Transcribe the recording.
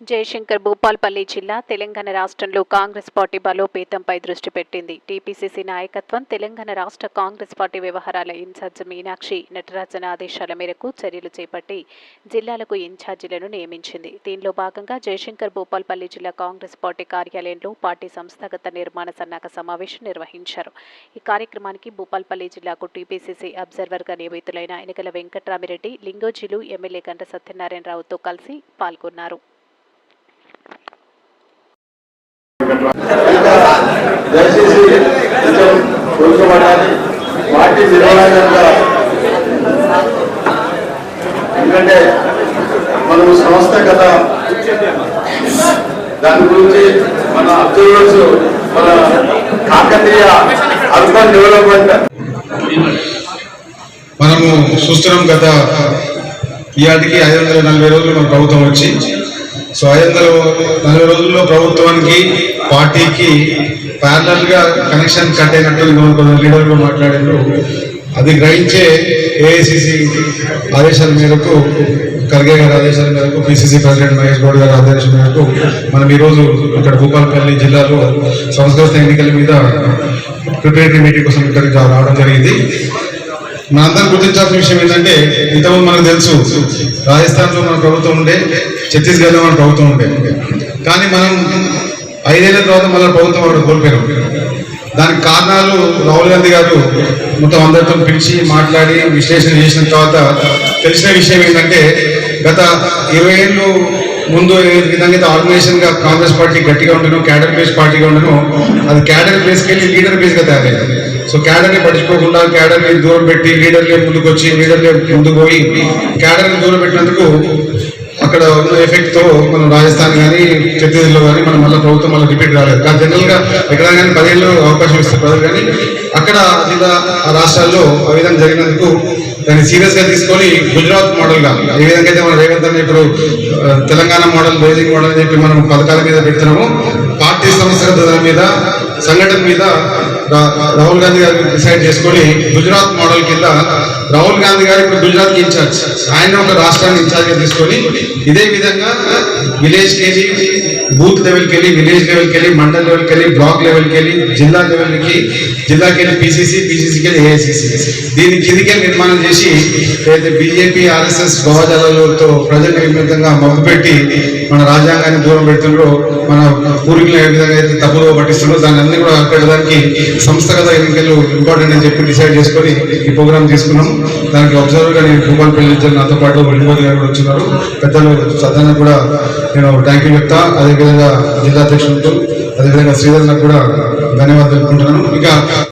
జయశంకర్ భూపాల్పల్లి జిల్లా తెలంగాణ రాష్ట్రంలో కాంగ్రెస్ పార్టీ బలోపేతంపై దృష్టి పెట్టింది. టీపీసీసీ నాయకత్వం తెలంగాణ రాష్ట్ర కాంగ్రెస్ పార్టీ వ్యవహారాల ఇన్ఛార్జ్ మీనాక్షి నటరాజన్ ఆదేశాల మేరకు చర్యలు చేపట్టి జిల్లాలకు ఇన్ఛార్జీలను నియమించింది. దీనిలో భాగంగా జయశంకర్ భూపాల్పల్లి జిల్లా కాంగ్రెస్ పార్టీ కార్యాలయంలో పార్టీ సంస్థాగత నిర్మాణ సన్నాహక సమావేశం నిర్వహించారు. ఈ కార్యక్రమానికి భూపాల్పల్లి జిల్లాకు టీపీసీసీ అబ్జర్వర్గా నియమితులైన ఎన్నికల వెంకట్రామిరెడ్డి లింగోజీలు ఎమ్మెల్యే గంట సత్యనారాయణరావుతో కలిసి పాల్గొన్నారు. దయచేసి కొంచెం కోరుకోబడాలి పార్టీ నిర్వహణగా ఎందుకంటే మనం సంస్థ కదా దాని గురించి మన అబ్జర్వర్స్ మన కాకతీయ అర్బన్ డెవలప్మెంట్ మనము చూస్తున్నాం గత ఇవాటికి ఐదు వందల నలభై రోజులు మన ప్రభుత్వం వచ్చి సో ఐదు వందల నలభై రోజుల్లో ప్రభుత్వానికి పార్టీకి ప్యారలల్గా కనెక్షన్ కట్ అయినట్టు ఇంకొక కొందరు లీడర్లు మాట్లాడారు అది గ్రహించే ఏఐసిసి ఆదేశాల మేరకు ఖర్గే గారి ఆదేశాల మేరకు పిసిసి ప్రెసిడెంట్ మహేష్ గౌడ్ గారి ఆదేశం మేరకు మనం ఈరోజు ఇక్కడ భూపాలపల్లి జిల్లాలో సంస్కృత ఎన్నికల మీద ప్రిపరేటరీ మీటింగ్ కోసం ఇక్కడికి రావడం జరిగింది. మనందరం గుర్తించాల్సిన విషయం ఏంటంటే ఇంతకుముందు మనకు తెలుసు రాజస్థాన్లో మన ప్రభుత్వం ఉండే ఛత్తీస్గఢ్లో మన ప్రభుత్వం ఉండే. కానీ మనం ఐదేళ్ళ తర్వాత మళ్ళీ ప్రభుత్వం వాళ్ళు కోల్పోయాం దానికి కారణాలు రాహుల్ గాంధీ గారు మొత్తం అందరితో పిలిచి మాట్లాడి విశ్లేషణ చేసిన తర్వాత తెలిసిన విషయం ఏంటంటే గత ఇరవై ఏళ్ళు ముందు ఏ విధంగా అయితే ఆర్గనైజేషన్గా కాంగ్రెస్ పార్టీ గట్టిగా ఉండను క్యాడర్ బేస్ పార్టీగా ఉండను అది క్యాడర్ బేస్కి వెళ్ళి లీడర్ బేస్గా తయారైంది. సో క్యాడర్ని పట్టించుకోకుండా క్యాడర్ని దూరం పెట్టి లీడర్లే ముందుకు వచ్చి లీడర్లే ముందుకు పోయి క్యాడర్ని దూరం పెట్టినందుకు అక్కడ ఉన్న ఎఫెక్ట్తో మనం రాజస్థాన్ కానీ ఛత్తీస్గఢ్లో కానీ మనం మళ్ళీ ప్రభుత్వం మళ్ళీ రిపీట్ రాలేదు. కానీ జనరల్గా ఎక్కడ కానీ పదేళ్ళు అవకాశం ఇస్తారు ప్రజలు కానీ అక్కడ జిల్లా ఆ రాష్ట్రాల్లో ఆ విధంగా జరిగినందుకు దాన్ని సీరియస్గా తీసుకొని గుజరాత్ మోడల్గా ఏ విధంగా అయితే మన రేవంత్ అని ఇప్పుడు తెలంగాణ మోడల్ బేజింగ్ మోడల్ అని చెప్పి మనం పథకాల మీద పెడుతున్నాము. పార్టీ సంస్థల మీద సంఘటన మీద రాహుల్ గాంధీ గారు డిసైడ్ చేసుకొని గుజరాత్ మోడల్ కింద రాహుల్ గాంధీ గారు ఇప్పుడు గుజరాత్కి ఇన్ఛార్జ్ ఆయన ఒక రాష్ట్రాన్ని ఇన్ఛార్జ్ తీసుకొని ఇదే విధంగా విలేజ్ కేజీ బూత్ లెవెల్కి వెళ్ళి విలేజ్ లెవెల్కి వెళ్ళి మండల్ లెవెల్కి వెళ్ళి బ్లాక్ లెవెల్కి వెళ్ళి జిల్లా లెవెల్కి జిల్లాకి వెళ్ళి పిసిసి పిసిసికి వెళ్ళి ఏఐసిసి దీని కిందికి నిర్మాణం చేసి అయితే బీజేపీ ఆర్ఎస్ఎస్ భావజాలతో ప్రజలకు విభిన్నంగా పెట్టి మన రాజ్యాంగాన్ని దూరం పెడుతుండ్రో మన పూర్వీకులు ఏ విధంగా అయితే తప్పుదో పట్టిస్తుండ్రో దాన్ని అన్ని కూడా పెట్టడానికి సంస్థగత ఎన్నికలు ఇంపార్టెంట్ అని చెప్పి డిసైడ్ చేసుకొని ఈ ప్రోగ్రామ్ తీసుకున్నాం దానికి అబ్జర్వర్గా నేను కుమార్ నుంచి నాతో పాటు వెండిమోది గారు కూడా వచ్చినారు. పెద్దలు సదాన్ని కూడా నేను థ్యాంక్ యూ చెప్తా. అదేవిధంగా జిల్లా అధ్యక్షులతో అదేవిధంగా శ్రీధర్ కూడా ధన్యవాదాలు తెలుపుకుంటున్నాను. ఇంకా